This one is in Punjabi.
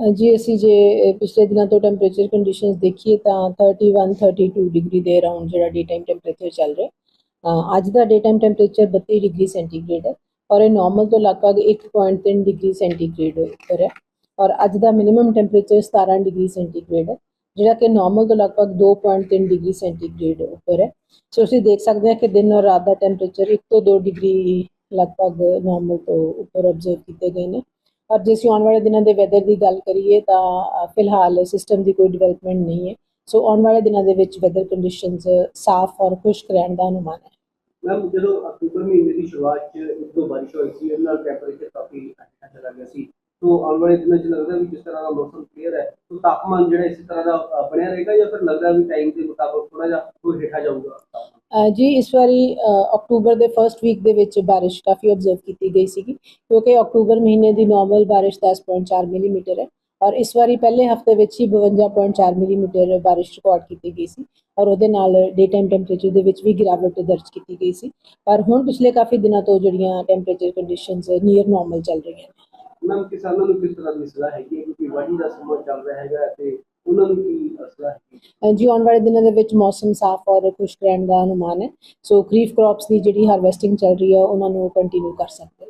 ਜੀ, ਅਸੀਂ ਜੇ ਪਿਛਲੇ ਦਿਨਾਂ ਤੋਂ ਟੈਂਪਰੇਚਰ ਕੰਡੀਸ਼ਨਸ ਦੇਖੀਏ ਤਾਂ 31 32 ਡਿਗਰੀ ਦੇ ਅਰਾਊਂਡ ਜਿਹੜਾ ਡੇ ਟਾਈਮ ਟੈਂਪਰੇਚਰ ਚੱਲ ਰਿਹਾ। ਅੱਜ ਦਾ day time temperature 32 degree centigrade ਹੈ ਔਰ ਇਹ ਨਾਰਮਲ ਤੋਂ ਲਗਭਗ 1.3 ਡਿਗਰੀ ਸੈਂਟੀਗ੍ਰੇਡ ਉੱਪਰ ਹੈ ਔਰ ਅੱਜ ਦਾ ਮਿਨੀਮਮ ਟੈਂਪਰੇਚਰ 17 ਡਿਗਰੀ ਸੈਂਟੀਗ੍ਰੇਡ ਹੈ, ਜਿਹੜਾ ਕਿ ਨਾਰਮਲ ਤੋਂ ਲਗਭਗ 2.3 ਡਿਗਰੀ ਸੈਂਟੀਗ੍ਰੇਡ ਉੱਪਰ ਹੈ। ਸੋ ਅਸੀਂ ਦੇਖ ਸਕਦੇ ਹਾਂ ਕਿ ਦਿਨ ਔਰ ਰਾਤ ਦਾ ਟੈਂਪਰੇਚਰ 1 ਤੋਂ 2 ਡਿਗਰੀ ਲਗਭਗ ਨਾਰਮਲ ਤੋਂ ਉੱਪਰ ਆਬਜ਼ਰਵ ਕੀਤੇ ਗਏ ਨੇ। ਔਰ ਜੇ ਅਸੀਂ ਆਉਣ ਵਾਲੇ ਦਿਨਾਂ ਦੇ ਵੈਦਰ ਦੀ ਗੱਲ ਕਰੀਏ ਤਾਂ ਫਿਲਹਾਲ ਸਿਸਟਮ ਦੀ ਕੋਈ ਡਿਵੈਲਪਮੈਂਟ ਨਹੀਂ ਹੈ। ਸੋ ਆਉਣ ਵਾਲੇ ਦਿਨਾਂ ਦੇ ਵਿੱਚ ਵੈਦਰ ਕੰਡੀਸ਼ਨਸ ਸਾਫ਼ ਔਰ ਖੁਸ਼ਕ ਰਹਿਣ ਦਾ ਅਨੁਮਾਨ ਹੈ। ਮੈਮ ਜਦੋਂ ਅਕਤੂਬਰ ਮਹੀਨੇ ਦੀ ਸ਼ੁਰੂਆਤ 'ਚ ਇੱਕ ਦੋ ਬਾਰਿਸ਼ ਹੋਈ ਸੀ, ਉਹਦੇ ਨਾਲ ਟੈਂਪਰੇਚਰ ਕਾਫੀ ਅੱਛਾ ਚਲਾ ਗਿਆ ਸੀ। ਸੋ ਆਉਣ ਵਾਲੇ ਦਿਨਾਂ 'ਚ ਲੱਗਦਾ ਵੀ ਜਿਸ ਤਰ੍ਹਾਂ ਦਾ ਮੌਸਮ ਕਲੀਅਰ ਹੈ ਤਾਂ ਤਾਪਮਾਨ ਜਿਹੜਾ ਇਸੇ ਤਰ੍ਹਾਂ ਦਾ ਬਣਿਆ ਰਹੇਗਾ ਜਾਂ ਫਿਰ ਲੱਗਦਾ ਵੀ ਟਾਈਮ ਦੇ ਮੁਤਾਬਕ ਥੋੜਾ ਜਿਹਾ ਉਹ ਹੇਠਾਂ ਜਾਊਗਾ? ਜੀ, ਇਸ ਵਾਰੀ ਅਕਤੂਬਰ ਦੇ ਫਰਸਟ ਵੀਕ ਦੇ ਵਿੱਚ ਬਾਰਿਸ਼ ਕਾਫੀ ਆਬਜ਼ਰਵ ਕੀਤੀ ਗਈ ਸੀਗੀ, ਕਿਉਂਕਿ ਅਕਤੂਬਰ ਮਹੀਨੇ ਦੀ ਨਾਰਮਲ ਬਾਰਿਸ਼ 10.4 ਮਿਲੀਮੀਟਰ ਹੈ ਔਰ ਇਸ ਵਾਰੀ ਪਹਿਲੇ ਹਫ਼ਤੇ ਵਿੱਚ ਹੀ 52.4 ਮਿਲੀਮੀਟਰ ਬਾਰਿਸ਼ ਰਿਕਾਰਡ ਕੀਤੀ ਗਈ ਸੀ ਔਰ ਉਹਦੇ ਨਾਲ ਡੇ ਟਾਈਮ ਟੈਂਪਰੇਚਰ ਦੇ ਵਿੱਚ ਵੀ ਗਿਰਾਵਟ ਦਰਜ ਕੀਤੀ ਗਈ ਸੀ। ਪਰ ਹੁਣ ਪਿਛਲੇ ਕਾਫੀ ਦਿਨਾਂ ਤੋਂ ਜਿਹੜੀਆਂ ਟੈਂਪਰੇਚਰ ਕੰਡੀਸ਼ਨਸ ਨੀਅਰ ਨਾਰਮਲ ਚੱਲ ਰਹੀਆਂ ਨੇ। ਮੈਮ ਕਿਸਾਨਾਂ ਨੂੰ ਕਿਸ ਤਰ੍ਹਾਂ ਦੀ ਸਲਾਹ ਹੈਗੀ ਕਿਉਂਕਿ ਵਾਢੀ ਦਾ ਸਮਾਂ ਚੱਲ ਰਿਹਾ ਹੈਗਾ ਤੇ ਉਹਨਾਂ ਨੂੰ ਕੀ ਸਲਾਹ ਹੈਗੀ ਜੀ, ਆਉਣ ਵਾਲੇ ਦਿਨਾਂ ਦੇ ਵਿੱਚ ਮੌਸਮ ਸਾਫ਼ ਔਰ ਖੁਸ਼ਕ ਰਹਿਣ ਦਾ ਅਨੁਮਾਨ ਹੈ। ਸੋ ਖਰੀਫ ਕ੍ਰੌਪਸ ਦੀ ਜਿਹੜੀ ਹਾਰਵੈਸਟਿੰਗ ਚੱਲ ਰਹੀ ਹੈ, ਉਹਨਾਂ ਨੂੰ ਕੰਟੀਨਿਊ ਕਰ ਸਕਦੇ